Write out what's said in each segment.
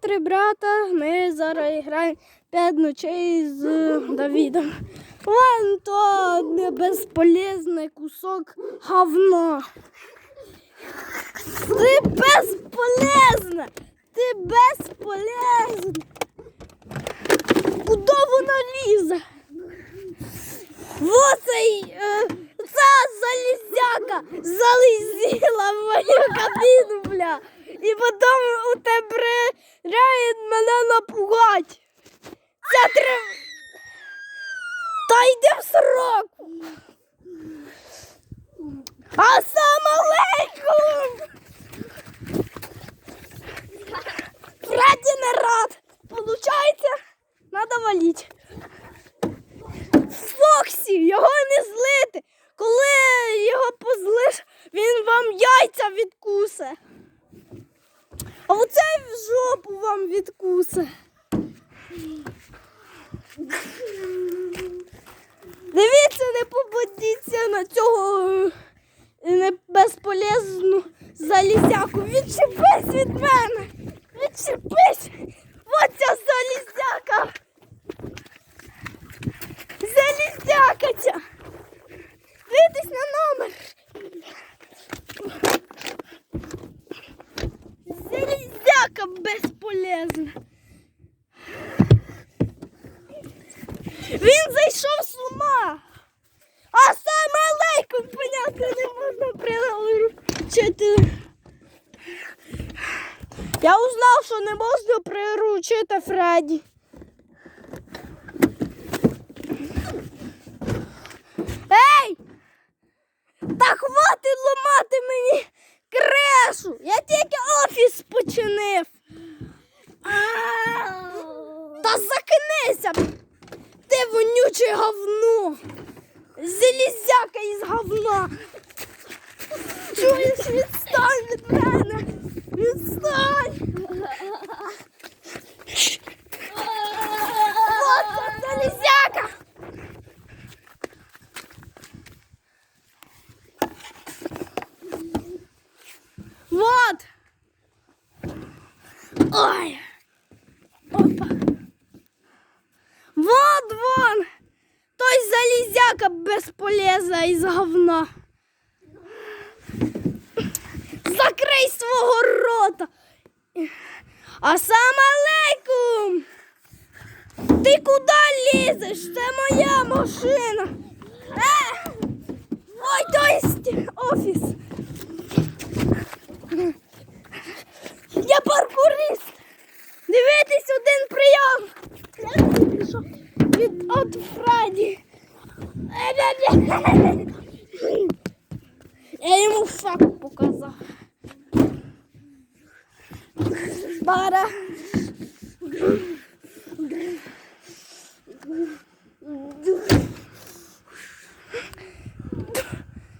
Три брата, ми зараз граємо п'ять ночей з Давідом. Вон то не безполезний кусок говна. Ти безполезна! Ти безполезна! Куди вона лізе? Оцей, е, ця залізяка залізіла в мою кабіну, бля. І потім у тебе мене напугать. Це три... Та йди в срок. Асалам алейкум! Фредді не рад. Получається, надо валить. Фоксі, його не злити. Коли його позлиш, він вам яйця відкусе. А оцей в жопу вам відкуса. Дивіться, не попадіться на цього е, безполезну залізяку. Відчепись від мене. Відчепись. Оця залізяка. Залізяка ця. Дивитесь на номер. Залізяка безполезна. Він зайшов з ума. А саме алейкум, понятно, не можна приручити. Я узнав, що не можна приручити Фредді. Чуєш, відстань від мене! Відстань! Вот це залізяка! Вот! Ой! Опа! Вот вон! Залізяка безполезна із говна. Закрий свого рота. Асалам алейкум! Ти куди лізеш? Це моя машина. Е! Ой, то есть офіс. Я паркурист. Дивитись один прийом. Від от Фредді. Я йому факт показав. Бара.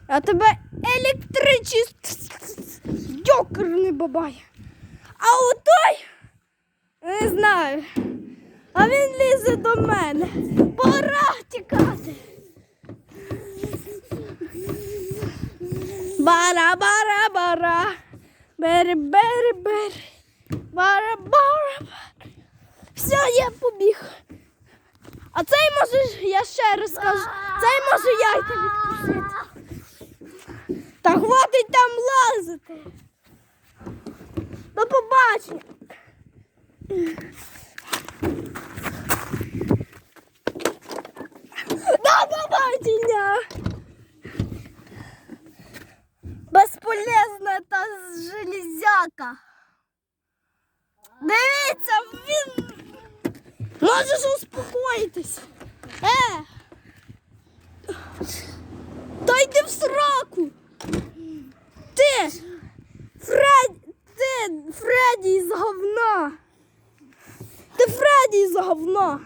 Я тебе електричість йокерний бабай. А отой не знаю. А він лізе до мене. Пора тікати. Бара, бара, бара. Бери, бери, бери. Бара, бара, бара. Все, я побіг. А цей може, я ще раз скажу, цей може яйця відкусити. Та хватить там лазити. До побачення. До побачення. Безполезна та железяка. Дивіться, він. Можеш успокоїтись. Е. Та йди в сраку. Ти. Фред. Ти Фредді із говна. Ти Фредді із говна.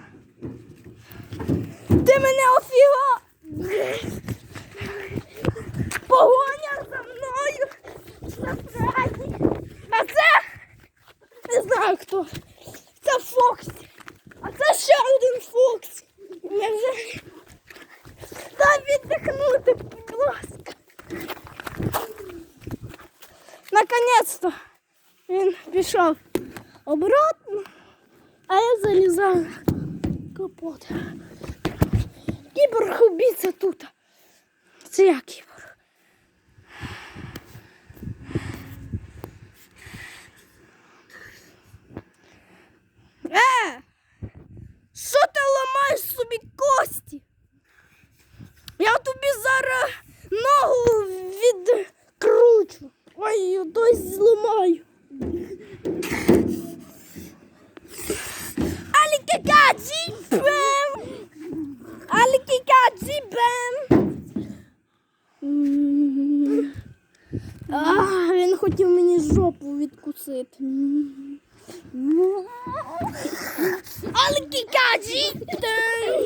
Ти мене офіга. Погоня А це не знаю хто. Це Фоксі. А це ще один Фоксі. Я вже дай віддихнути, будь ласка. Наконець-то він пішов. обратно, а я залізаю на капот. Кіборг убійця тут. Це я кіборг. Алікікаджі бем!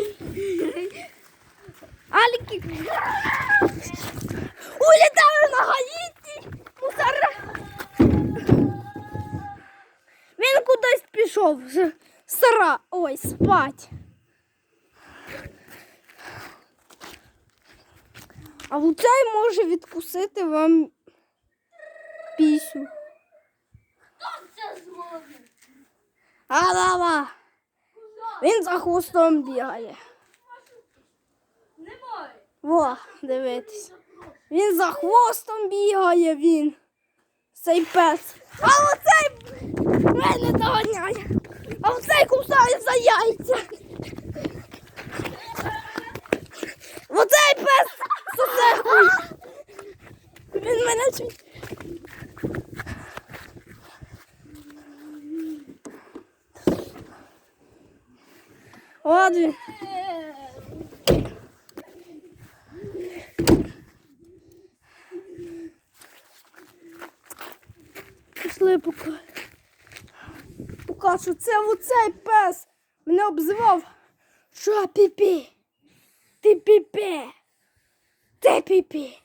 Алікі. Улітаю на Гаїті. Мусора. Він кудись пішов. Сара. Ой, спать. А оцей може відкусити вам пісю. Це зробить. А-ла-ла. Він за хвостом бігає. Во, дивитись. Він за хвостом бігає він. Цей пес. А оцей мене доганяє. А оцей кусає за яйця. Оцей пес. Він мене чуть. От. Пішли поки. Покажу, це оцей пес мене обзивав. Що піпі? Ти піпі. Ти піпі.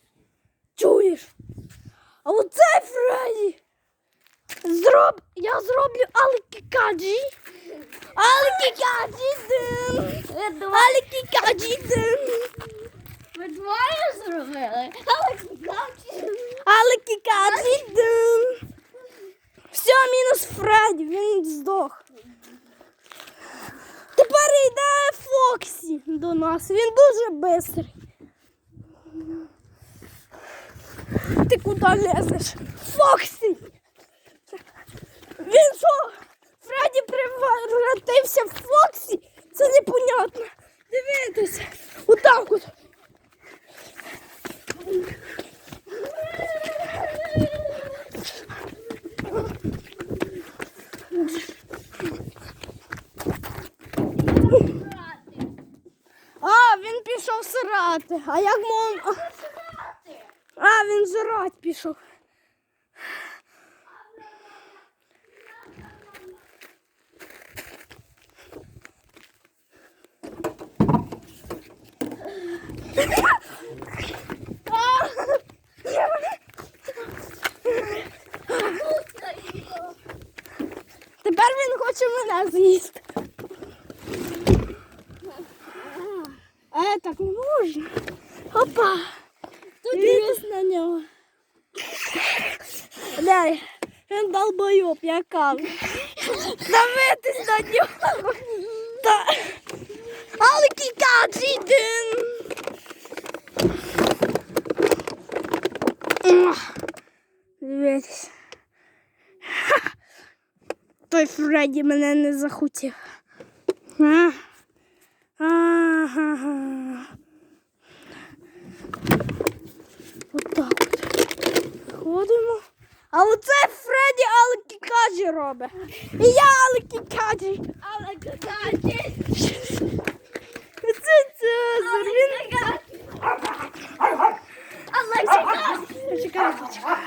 Чуєш? А оцей Фредді. Зроб... Я зроблю алікікаджі. Алікікаджі дин. Алікікаджі дин. Ви двоє зробили? Але кікавчі. Алікікаджі дин. Все, мінус Фредді, він здох. Тепер йде Фоксі до нас. Він дуже бистрий. Ти куди лезеш? Фоксі! Він що? Фредді превратився в Фоксі? Це непонятно. Дивитися. Отак от. А, він пішов сирати. А як мом. А, він жрать пішов. він хоче мене з'їсти. Е, так не можна. Опа. Дивись на нього. Дай, він долбойоб, я кажу. Дивитись на нього. Фредді мене не захотів. А? Ага. Отак от. Ходимо. А оце Фредді Алекікаджі робить. І я Алекікаджі. Але кікавчі. Це Цезар. Він... Але кікавчі. Почекай, почекай.